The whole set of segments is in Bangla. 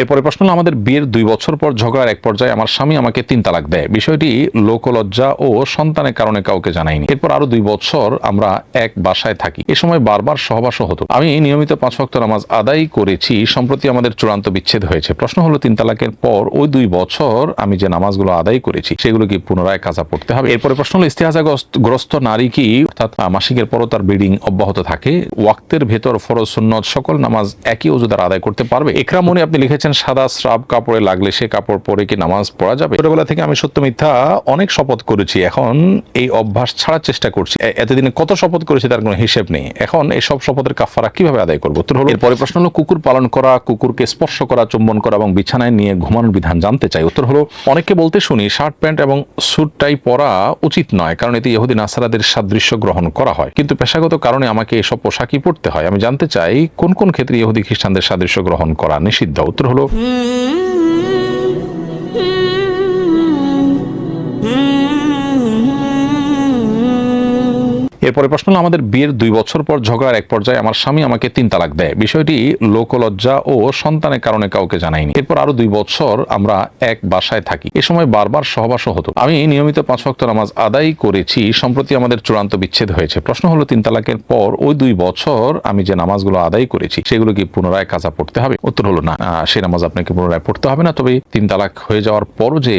এরপরে প্রশ্ন হলো, আমাদের বিয়ের দুই বছর পর ঝগড়ার এক পর্যায়ে আমার স্বামী আমাকে তিন তালাক দেয়। বিষয়টি লোকলজ্জা ও সন্তানের কারণে কাউকে জানাইনি এরপর আরও দুই বছর আমরা এক বাসায় থাকি। এ সময় বারবার সহবাসও হতো। আমি নিয়মিত পাঁচ ওয়াক্ত নামাজ আদায় করেছি, সম্প্রতি আমাদের চূড়ান্ত বিচ্ছেদ হয়েছে। প্রশ্ন হলো, তিন তালাকের পর ওই দুই বছর আমি যে নামাজগুলো আদায় করেছি, সেগুলো কি পুনরায় কাজা পড়তে হবে? এরপরে প্রশ্ন হলো, ইস্তেহাজাগ্রস্ত নারী কি? অর্থাৎ মাসিকের পরও তার ব্লিডিং অব্যাহত থাকে? ওয়াক্তের ভেতর ফরজ সুন্নত সকল নামাজ একই অজু দ্বারা আদায় করতে পারবে? একরাম মনি আপনি লিখেছেন সাদা শ্রাব কাপড়ে লাগলে সে কাপড় পরে কি নামাজ পড়া যাবে? ছোটবেলা থেকে আমি সত্য মিথ্যা অনেক শপথ করেছি, এখন এই অভ্যাস ছাড়ার চেষ্টা করছি। এতদিনে কত শপথ করেছি তার কোনো হিসেব নেই। এখন এই সব শপথের কাফারা কীভাবে আদায় করব? হলো এরপরে প্রশ্ন হলো, কুকুর পালন করা, কুকুরকে স্পর্শ করা, চুম্বন করা এবং বিছানায় নিয়ে ঘুমানোর বিধান জানতে চাই। উত্তর হলো, অনেককে বলতে শুনি, শার্ট, প্যান্ট এবং স্যুট টাই পরা উচিত নয়, কারণ এতে ইহুদি নাসারাদের সাদৃশ্য গ্রহণ করা হয়। কিন্তু পেশাগত কারণে আমাকে এসব পোশাকই পড়তে হয়। আমি জানতে চাই, কোন কোন ক্ষেত্রে ইহুদি খ্রিস্টানদের সাদৃশ্য গ্রহণ করা নিষিদ্ধ? উত্তর হলো। এরপরে প্রশ্ন হলো, আমাদের বিয়ের দুই বছর পর ঝগড়ার এক পর্যায়ে আমার স্বামী আমাকে তিন তালাক দেয়। বিষয়টি লোকলজ্জা ও সন্তানের কারণে কাউকে জানাইনি এরপর আরও দুই বছর আমরা এক বাসায় থাকি। এ সময় বারবার সহবাসও হতো। আমি নিয়মিত পাঁচ ওয়াক্ত নামাজ আদায় করেছি, সম্প্রতি আমাদের চূড়ান্ত বিচ্ছেদ হয়েছে। প্রশ্ন হলো, তিন তালাকের পর ওই দুই বছর আমি যে নামাজগুলো আদায় করেছি, সেগুলো কি পুনরায় কাজা পড়তে হবে? উত্তর হলো, না। সেই নামাজ আপনাকে পুনরায় পড়তে হবে না। তবে তিন তালাক হয়ে যাওয়ার পরও যে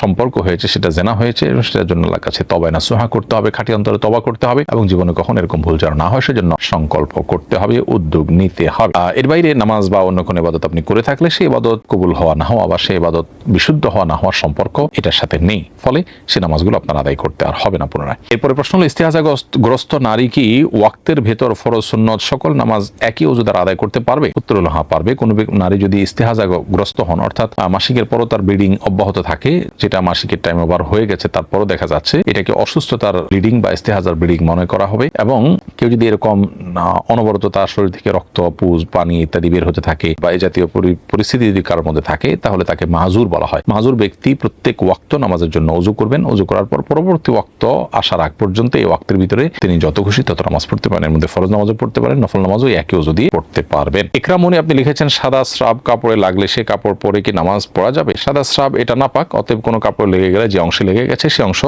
সম্পর্ক হয়েছে, সেটা জেনা হয়েছে সেটার জন্য আল্লাহর কাছে তবায় না, সুহা করতে হবে, খাঁটি অন্তরে তবা করতে হবে এবং জীবনে কখন এরকম ভুল যেন না হয়, সেজন্য সংকল্প করতে হবে, উদ্যোগ নিতে হবে। এর বাইরে নামাজ বা অন্য কোনো ইবাদত আপনি করে থাকলে সেই ইবাদত কবুল হওয়া না হওয়া বা সেই ইবাদত বিশুদ্ধ হওয়া না হওয়ার সম্পর্ক এটার সাথে নেই। ফলে সে নামাজগুলো আপনার আদায় করতে আর হবে না পুনরায়। এরপরে প্রশ্ন হলো, ইস্তেহাজাগ্রস্ত নারী কি ওয়াক্তের ভেতর ফরজ সুন্নত সকল নামাজ একই অজু দ্বারা আদায় করতে পারবে? উত্তর হলো হ্যাঁ পারবে। কোনো নারী যদি ইস্তেহাজাগ্রস্ত হন, অর্থাৎ মাসিকের পরও তার ব্লিডিং অব্যাহত থাকে, যেটা মাসিকের টাইম ওভার হয়ে গেছে, তারপরও দেখা যাচ্ছে, এটাকে অসুস্থতার ব্লিডিং বা ইস্তেহাজার ব্লিডিং মনে করা হবে এবং কেউ যদি এরকম অনবরত তার শরীর থেকে রক্ত, পুজ, পানি ইত্যাদি বের হতে থাকে বা এই জাতীয় পরি- পরিস্থিতি যদি কারোর মধ্যে থাকে, তাহলে তাকে মাহুর বলা হয়। মাহুর ব্যক্তি প্রত্যেক ওয়াক্ত নামাজের জন্য অজু করবেন। অজু করার পর পরবর্তী ওয়াক্ত আসার আগ পর্যন্ত এই ওয়াক্তের ভিতরে তিনি যত খুশি তত নামাজ পড়তে পারেন। এর মধ্যে ফরজ নামাজও পড়তে পারেন, নফল নামাজও একই অজু দিয়ে পড়তে পারবেন। ইকরামনি আপনি লিখেছেন, সাদা স্রাব কাপড়ে লাগলে সে কাপড় পরে কি নামাজ পড়া যাবে? সাদা স্রাব এটা না পাক অতএব কোনো কাপড় লেগে গেলে যে অংশে লেগে গেছে সে অংশ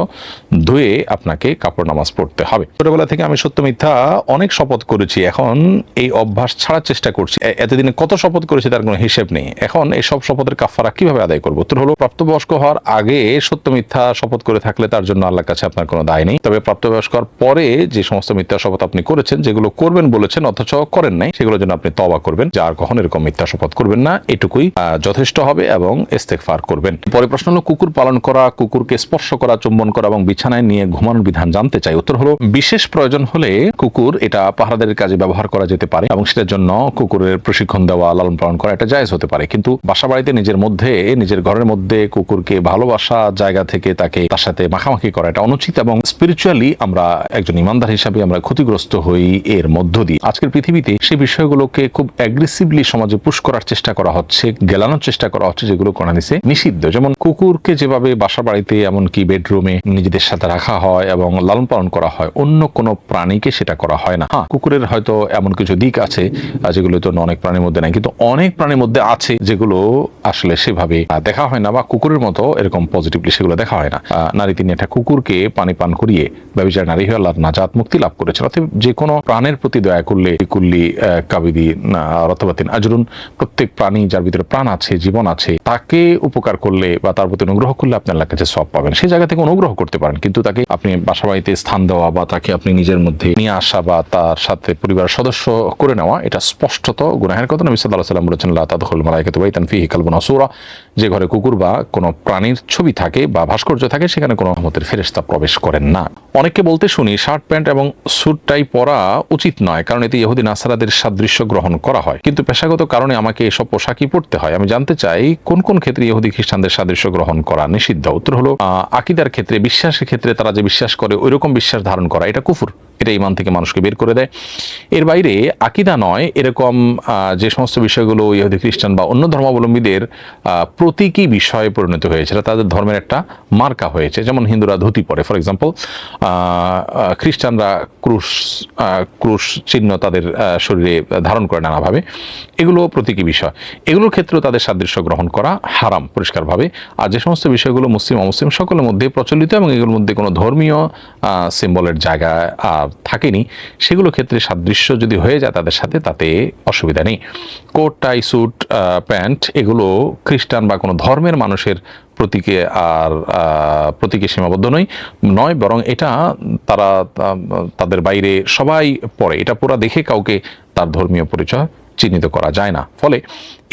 ধুয়ে আপনাকে কাপড় নামাজ পড়তে হবে। ছোটবেলা থেকে আমি সত্য মিথ্যা অনেক শপথ করেছি। এখন এই অভ্যাস ছাড়ার চেষ্টা করছি। এতদিনে কত শপথ করেছি তার কোনো হিসেব নেই। এখন এই সব শপথের কাফারা কীভাবে আদায় করব? উত্তর হলো, প্রাপ্তবয়স্ক হওয়ার আগে সত্য মিথ্যা শপথ করে থাকলে তার জন্য আল্লাহর কাছে আপনার কোনো দায় নেই। তবে প্রাপ্তবয়স্ক হওয়ার পরে যে সমস্ত মিথ্যা শপথ আপনি করেছেন, যেগুলো করবেন বলেছেন, অথচ করেন নাই, সেগুলোর জন্য আপনি তবা করবেন। যে আর কখন এরকম মিথ্যা শপথ করবেন না। এটুকুই যথেষ্ট হবে এবং ইস্তেগফার করবেন। পরে প্রশ্ন হলো, কুকুর পালন করা, কুকুরকে স্পর্শ করা, চুম্বন করা এবং বিছানায় নিয়ে ঘুমানোর বিধান জানতে চাই। উত্তর হলো বিশেষ প্রয়োজন হলে কুকুর এটা পাহারাদারের কাজে ব্যবহার করা যেতে পারে এবং সেটার জন্য কুকুরের প্রশিক্ষণ দেওয়া, লালন পালন করা এটা জায়েজ হতে পারে। কিন্তু বাসা বাড়িতে নিজের মধ্যে, নিজের ঘরের মধ্যে কুকুরকে ভালোবাসা জায়গা থেকে তাকে তার সাথে মাখামাখি করা এটা অনুচিত এবং স্পিরিচুয়ালি আমরা একজন ইমানদার হিসাবে আমরা ক্ষতিগ্রস্ত হই এর মধ্য দিয়ে। আজকের পৃথিবীতে সেই বিষয়গুলোকে খুব অ্যাগ্রেসিভলি সমাজে পুশ করার চেষ্টা করা হচ্ছে, গেলানোর চেষ্টা করা হচ্ছে যেগুলো করা হাদিসে নিষিদ্ধ। যেমন কুকুরকে যেভাবে বাসা বাড়িতে এমনকি বেডরুমে নিজেদের সাথে রাখা হয় এবং লালন পালন করা হয় অন্য কোনো প্রাণীকে সেটা করা হয় না। হ্যাঁ কুকুরের হয়তো এমন কিছু দিক আছে যেগুলো তো অনেক প্রাণীর মধ্যে নাই, কিন্তু অনেক প্রাণীর মধ্যে আছে যেগুলো আসলে সেভাবে দেখা হয় না বা কুকুরের মতো এরকম পজিটিভলি সেগুলো দেখা হয় না। নারী তিনি একটা কুকুরকে পানি পান করিয়ে ব্যবচার নারী হয়ে আল্লাহর নাজাত মুক্তি লাভ করেছেন। অতএব যে কোনো প্রাণের প্রতি দয়া করলে, কুল্লি কাবিদি রতবাতিন আজরুন, প্রত্যেক প্রাণী যার ভিতরে প্রাণ আছে, জীবন আছে, তাকে উপকার করলে বা তার প্রতি অনুগ্রহ করলে আপনি আল্লাহর কাছে সব পাবেন। সেই জায়গা থেকে অনুগ্রহ করতে পারেন, কিন্তু তাকে আপনি বাসা বাড়িতে স্থান দেওয়া বা তাকে আপনি নিজের মধ্যে নিয়ে আসা বা তার সাথে পরিবারের সদস্য করে নেওয়া, এটা স্পষ্টত গুনাহের কথা নবী সাল্লাহ সাল্লাম বলেছেন, লা তাদখুল মালাইকাতু বাইতান ফিহি কালবুন আসুরা যে ঘরে কুকুর বা কোনো প্রাণীর ছবি থাকে বা ভাস্কর্য থাকে, সেখানে কোনো রহমতের ফেরেশতা প্রবেশ করেন না। অনেককে বলতে শুনি, শার্ট, প্যান্ট এবং স্যুট টাই পরা উচিত নয়, কারণ এতে ইহুদি নাসারাদের সাদৃশ্য গ্রহণ করা হয়। কিন্তু পেশাগত কারণে আমাকে এসব পোশাকই পড়তে হয়। আমি জানতে চাই, কোন কোন ক্ষেত্রে ইহুদি খ্রিস্টানদের সাদৃশ্য গ্রহণ করা নিষিদ্ধ? উত্তর হলো আকিদার ক্ষেত্রে, বিশ্বাসের ক্ষেত্রে তারা যে বিশ্বাস করে ওই রকম বিশ্বাস ধারণ করা, এটা কুফুর, এটা ইমান থেকে মানুষকে বের করে দেয়। এর বাইরে আকিদা নয়, এরকম যে সমস্ত বিষয়গুলো ইহুদি, খ্রিস্টান বা অন্য ধর্মাবলম্বীদের প্রতীকী বিষয়ে পরিণত হয়েছে তাদের ধর্মের একটা মার্কা হয়েছে। যেমন হিন্দুরা ধুতি পরে ফর এক্সাম্পল খ্রিস্টানরা ক্রুশ ক্রুশ চিহ্ন তাদের শরীরে ধারণ করে নানাভাবে। এগুলো প্রতীকী বিষয়। এগুলোর ক্ষেত্রেও তাদের সাদৃশ্য গ্রহণ করা হারাম পরিষ্কারভাবে। আর যে সমস্ত বিষয়গুলো মুসলিম, অমুসলিম, সকলের মধ্যে প্রচলিত এবং এগুলোর মধ্যে কোনো ধর্মীয় সিম্বলের জায়গা আর থাকেনি। সেগুলো ক্ষেত্রে সাদৃশ্য যদি হয়ে যায় তাদের সাথে, তাতে অসুবিধা নেই। কোট, টাই, স্যুট প্যান্ট, এগুলো খ্রিস্টান বা কোনো ধর্মের মানুষের প্রতীকে আর প্রতীকে সীমাবদ্ধ নয়। নয়, বরং এটা তারা তাদের বাইরে সবাই পড়ে। এটা পুরা দেখে কাউকে তার ধর্মীয় পরিচয় চিহ্নিত করা যায় না। ফলে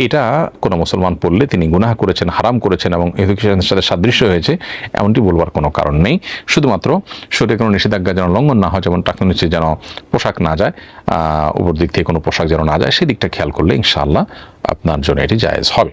এটা কোনো মুসলমান পড়লে তিনি গুনাহ করেছেন, হারাম করেছেন এবং এডুকেশনের সাথে সাদৃশ্য হয়েছে, এমনটি বলবার কোনো কারণ নেই। শুধুমাত্র শরীরে কোনো নিষেধাজ্ঞা যেন লঙ্ঘন না হয়, যেমন টাকা নিচে যেন পোশাক না যায় উপর দিক থেকে কোনো পোশাক যেন না যায়, সেদিকটা খেয়াল করলে ইনশাআল্লাহ আপনার জন্য এটি জায়েজ হবে।